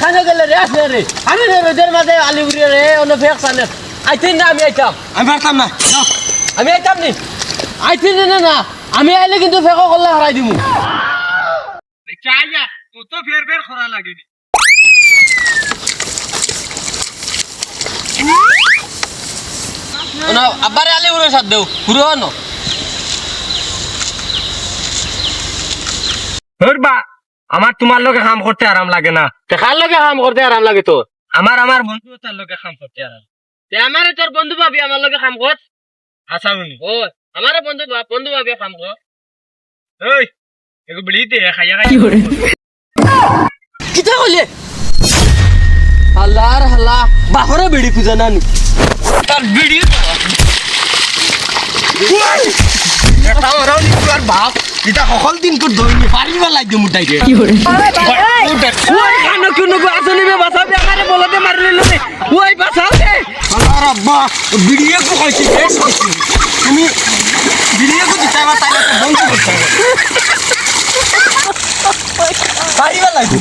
খানে গেলে রে আসলে রে। আমি রোদের মাঝে আলি উড়িয়ে রে অন্য ফেক সানে আইতেন না আমি আইতাম। আমি পারতাম না। আমি আইতাম নি। আইতেন না না আমি আইলে কিন্তু ফেকো করলে হারাই দিমু। চাইয়া তো তো ফের ফের খরা লাগে না আব্বারে আলি উড়ে সাথ দেও। পুরো ন ধরবা। আমার তোমার লোকে কাম করতে আরাম লাগে না। দেখার লগে কাম করতে আরাম লাগে তোর আমার আমার বন্ধু তার লোকে কাম করতে আরাম তে আমারে তোর বন্ধু ভাবি আমার লগে কাম কর আশা শুনি ও আমারে বন্ধু বন্ধু ভাবি কাম কর ওই এগো বলি দে খাইয়া কিতা কইলে আল্লাহর হাল্লা বাহরে বেড়ি খুঁজা নানি। তার ভিডিও এটা সকল দিন তোর ধইনি পারিবা লাগবে মুটাই। দে ওই কানো কিনো গো আসনি মে বাসাবি আমারে বলতে মারলে লে ওই বাসাও দে। আল্লাহ ভিডিও কো কইছি শেষ কইছি? তুমি ভিডিও কো দিতে বা তো বন্ধ করতে পারিবা লাগবে